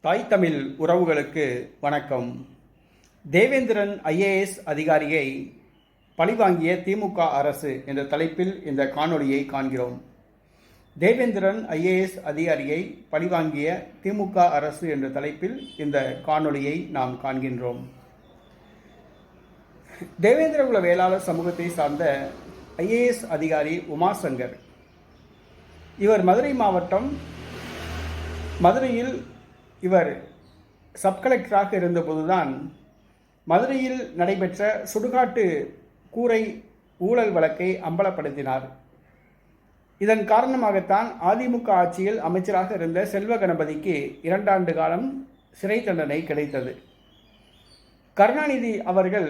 தாய் தமிழ் உறவுகளுக்கு வணக்கம். தேவேந்திரன் ஐஏஎஸ் அதிகாரியை பழிவாங்கிய திமுக அரசு என்ற தலைப்பில் இந்த காணொளியை காண்கிறோம். தேவேந்திரன் ஐஏஎஸ் அதிகாரியை பழிவாங்கிய திமுக அரசு என்ற தலைப்பில் இந்த காணொளியை நாம் காண்கின்றோம். தேவேந்திரகுல வேளாளர் சமூகத்தை சார்ந்த ஐஏஎஸ் அதிகாரி உமாசங்கர். இவர் மதுரை மாவட்டம் மதுரையில் இவர் சப் கலெக்டராக இருந்தபோதுதான் மதுரையில் நடைபெற்ற சுடுகாட்டு கூரை ஊழல் வழக்கை அம்பலப்படுத்தினார். இதன் காரணமாகத்தான் அதிமுக ஆட்சியில் அமைச்சராக இருந்த செல்வ கணபதிக்கு இரண்டாண்டு காலம் சிறை தண்டனை கிடைத்தது. கருணாநிதி அவர்கள்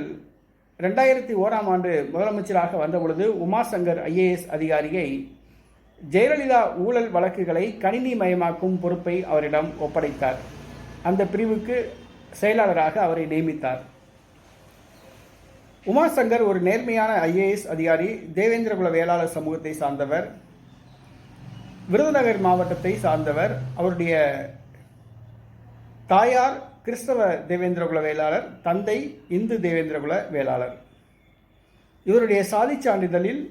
ரெண்டாயிரத்தி ஓராம் ஆண்டு முதலமைச்சராக வந்தபொழுது உமாசங்கர் ஐஏஎஸ் அதிகாரியை ஜெயலலிதா ஊழல் வழக்குகளை கணினி மயமாக்கும் பொறுப்பை அவரிடம் ஒப்படைத்தார். அந்த பிரிவுக்கு செயலாளராக அவரை நியமித்தார். உமாசங்கர் ஒரு நேர்மையான ஐஏஎஸ் அதிகாரி தேவேந்திரகுல வேளாளர் சமூகத்தை சார்ந்தவர் விருதுநகர் மாவட்டத்தை சார்ந்தவர். அவருடைய தாயார் கிறிஸ்தவ தேவேந்திரகுல வேளாளர் தந்தை இந்து தேவேந்திரகுல வேளாளர். இவருடைய சாதிச் சான்றிதழில்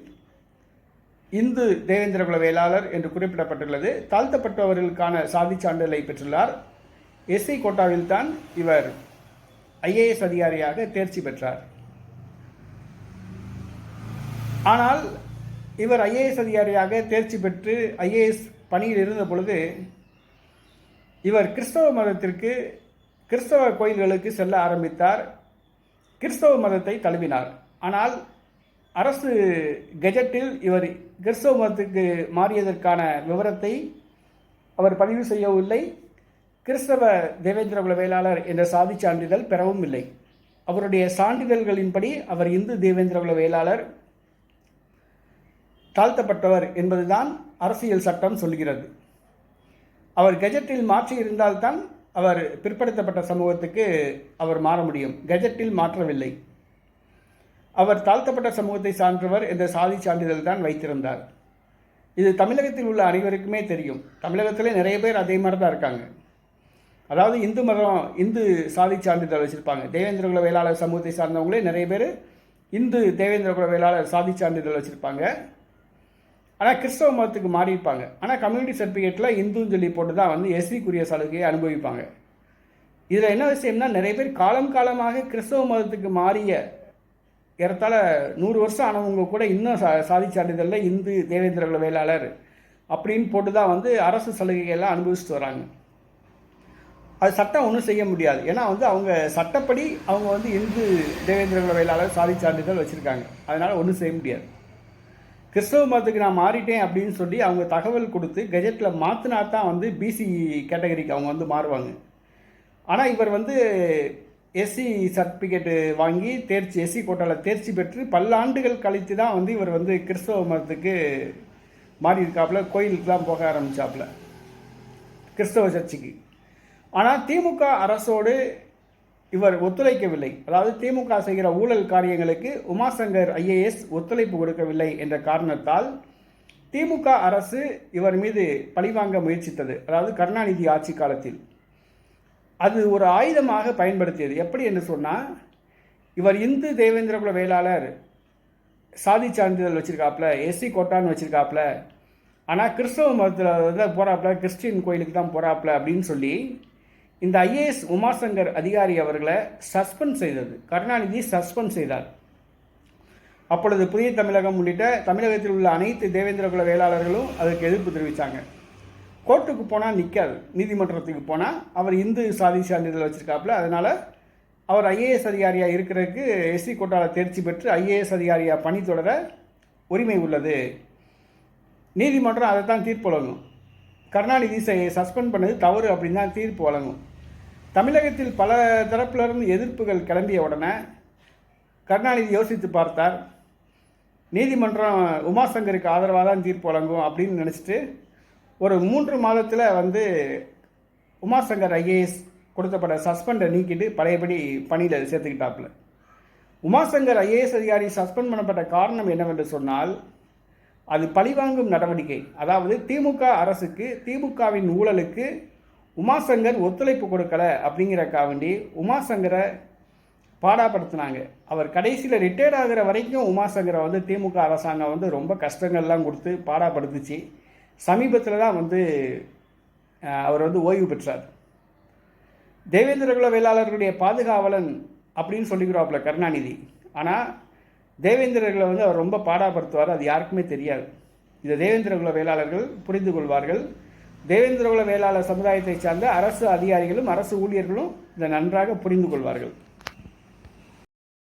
இந்து தேவேந்திரகுல வேளாளர் என்று குறிப்பிடப்பட்டுள்ளது. தாழ்த்தப்பட்டவர்களுக்கான சாதி சான்றிதழை பெற்றுள்ளார். எஸ்சி கோட்டாவில் தான் இவர் ஐஏஎஸ் அதிகாரியாக தேர்ச்சி பெற்றார். ஆனால் இவர் ஐஏஎஸ் அதிகாரியாக தேர்ச்சி பெற்று ஐஏஎஸ் பணியில் இருந்த பொழுது இவர் கிறிஸ்தவ மதத்திற்கு கிறிஸ்தவ கோயில்களுக்கு செல்ல ஆரம்பித்தார். கிறிஸ்தவ மதத்தை தழுவினார். ஆனால் அரசு கெஜெட்டில் இவர் கிறிஸ்தவ மதத்துக்கு மாறியதற்கான விவரத்தை அவர் பதிவு செய்யவில்லை. கிறிஸ்தவ தேவேந்திரகுல வேளாளர் என்ற சாதி சான்றிதழ் பெறவும் இல்லை. அவருடைய சான்றிதழ்களின்படி அவர் இந்து தேவேந்திரகுல வேளாளர் தாழ்த்தப்பட்டவர் என்பதுதான் அரசியல் சட்டம் சொல்கிறது. அவர் கெஜெட்டில் மாற்றி இருந்தால்தான் அவர் பிற்படுத்தப்பட்ட சமூகத்துக்கு அவர் மாற முடியும். கெஜெட்டில் மாற்றவில்லை. அவர் தாழ்த்தப்பட்ட சமூகத்தை சான்றவர் என்ற சாதி சான்றிதழ் தான் வைத்திருந்தார். இது தமிழகத்தில் உள்ள அனைவருக்குமே தெரியும். தமிழகத்தில் நிறைய பேர் அதே மாதிரி தான் இருக்காங்க. அதாவது இந்து மதம் இந்து சாதி சான்றிதழ் வச்சுருப்பாங்க. தேவேந்திரகுல வேளாளர் சமூகத்தை சார்ந்தவங்களே நிறைய பேர் இந்து தேவேந்திர குல வேளாளர் சாதி சான்றிதழ் வச்சுருப்பாங்க. ஆனால் கிறிஸ்தவ மதத்துக்கு மாறியிருப்பாங்க. ஆனால் கம்யூனிட்டி சர்டிஃபிகேட்டில் இந்துன்னு சொல்லி போட்டு தான் வந்து எஸ்சிக்குரிய சலுகையை அனுபவிப்பாங்க. இதில் என்ன விஷயம்னா நிறைய பேர் காலம் காலமாக கிறிஸ்தவ மதத்துக்கு மாறிய ஏறத்தாழ நூறு வருஷம் ஆனவங்க கூட இன்னும் சா சாதி சான்றிதழில் இந்து தேவேந்திரகுல வேளாளர் அப்படின்னு போட்டு தான் வந்து அரசு சலுகைகள்லாம் அனுபவிச்சுட்டு வராங்க. அது சட்டம் ஒன்றும் செய்ய முடியாது. ஏன்னா வந்து அவங்க சட்டப்படி அவங்க வந்து இந்து தேவேந்திரகுல வேளாளர் சாதி சான்றிதழ் வச்சுருக்காங்க. அதனால் ஒன்றும் செய்ய முடியாது. கிறிஸ்தவ மதத்துக்கு நான் மாறிட்டேன் அப்படின்னு சொல்லி அவங்க தகவல் கொடுத்து கெஜெட்டில் மாற்றினா தான் வந்து பிசி கேட்டகரிக்கு அவங்க வந்து மாறுவாங்க. ஆனால் இவர் வந்து எஸ்சி சர்டிஃபிகேட்டு வாங்கி தேர்ச்சி எஸ்சி கோட்டாவில் தேர்ச்சி பெற்று பல்லாண்டுகள் கழித்து தான் வந்து இவர் வந்து கிறிஸ்தவ மதத்துக்கு மாறி இருக்காப்புல கோயிலுக்குலாம் போக ஆரம்பிச்சாப்புல கிறிஸ்தவ சர்ச்சுக்கு. ஆனால் திமுக அரசோடு இவர் ஒத்துழைக்கவில்லை. அதாவது திமுக செய்கிற ஊழல் காரியங்களுக்கு உமாசங்கர் ஐஏஎஸ் ஒத்துழைப்பு கொடுக்கவில்லை என்ற காரணத்தால் திமுக அரசு இவர் மீது பழிவாங்க முயற்சித்தது. அதாவது கருணாநிதி ஆட்சி காலத்தில். அது ஒரு ஆயுதமாக பயன்படுத்தியது. எப்படி என்று சொன்னால் இவர் இந்து தேவேந்திரகுல வேளாளர் சாதி சான்றிதழ் வச்சுருக்காப்புல எஸ்சி கோட்டான்னு வச்சுருக்காப்புல ஆனால் கிறிஸ்தவ மதத்தில் தான் போகிறாப்புல கிறிஸ்டின் கோயிலுக்கு தான் போகிறாப்புல அப்படின்னு சொல்லி இந்த ஐஏஎஸ் உமாசங்கர் அதிகாரி அவர்களை சஸ்பெண்ட் செய்தது. கருணாநிதி சஸ்பெண்ட் செய்தார். அப்பொழுது புதிய தமிழகம் உள்ளிட்ட தமிழகத்தில் உள்ள அனைத்து தேவேந்திரகுல வேளாளர்களும் அதற்கு எதிர்ப்பு தெரிவித்தாங்க கோர்ட்டுக்கு போனால் நிற்காது நீதிமன்றத்துக்கு போனால் அவர் இந்து சாதி சான்றிதழ் வச்சுருக்காப்புல அதனால் அவர் ஐஏஎஸ் அதிகாரியாக இருக்கிறதுக்கு எஸ்சி கோட்டாவில் தேர்ச்சி பெற்று ஐஏஎஸ் அதிகாரியாக பணி தொடர உரிமை உள்ளது. நீதிமன்றம் அதை தான் தீர்ப்பு வழங்கும். கருணாநிதி சஸ்பெண்ட் பண்ணது தவறு அப்படின்னு தான் தீர்ப்பு வழங்கும். தமிழகத்தில் பல தரப்பிலிருந்து எதிர்ப்புகள் கிளம்பிய உடனே கருணாநிதி யோசித்து பார்த்தார் நீதிமன்றம் உமாசங்கருக்கு ஆதரவாக தான் தீர்ப்பு வழங்கும் அப்படின்னு நினச்சிட்டு ஒரு மூன்று மாதத்தில் வந்து உமாசங்கர் ஐஏஎஸ் கொடுத்தப்பட்ட சஸ்பெண்டை நீக்கிட்டு பழையபடி பணியில் சேர்த்துக்கிட்டாப்புல. உமாசங்கர் ஐஏஎஸ் அதிகாரி சஸ்பெண்ட் பண்ணப்பட்ட காரணம் என்னவென்று சொன்னால் அது பழிவாங்கும் நடவடிக்கை. அதாவது திமுக அரசுக்கு திமுகவின் ஊழலுக்கு உமாசங்கர் ஒத்துழைப்பு கொடுக்கல அப்படிங்கிறக்கா வேண்டி உமாசங்கரை பாடாப்படுத்தினாங்க. அவர் கடைசியில் ரிட்டையர்ட் ஆகிற வரைக்கும் உமாசங்கரை வந்து திமுக அரசாங்கம் வந்து ரொம்ப கஷ்டங்கள்லாம் கொடுத்து பாடாப்படுத்துச்சு. சமீபத்தில் தான் வந்து அவர் வந்து ஓய்வு பெற்றார். தேவேந்திர குல வேளாளர்களுடைய பாதுகாவலன் அப்படின்னு சொல்லிக்கிறாப்புல கருணாநிதி. ஆனால் தேவேந்திரர்களை வந்து அவர் ரொம்ப பாடாப்படுத்துவார் அது யாருக்குமே தெரியாது. இதை தேவேந்திர குல வேளாளர்கள் புரிந்து கொள்வார்கள். தேவேந்திர குல வேளாளர் சமுதாயத்தை சார்ந்த அரசு அதிகாரிகளும் அரசு ஊழியர்களும் இதை நன்றாக புரிந்து கொள்வார்கள்.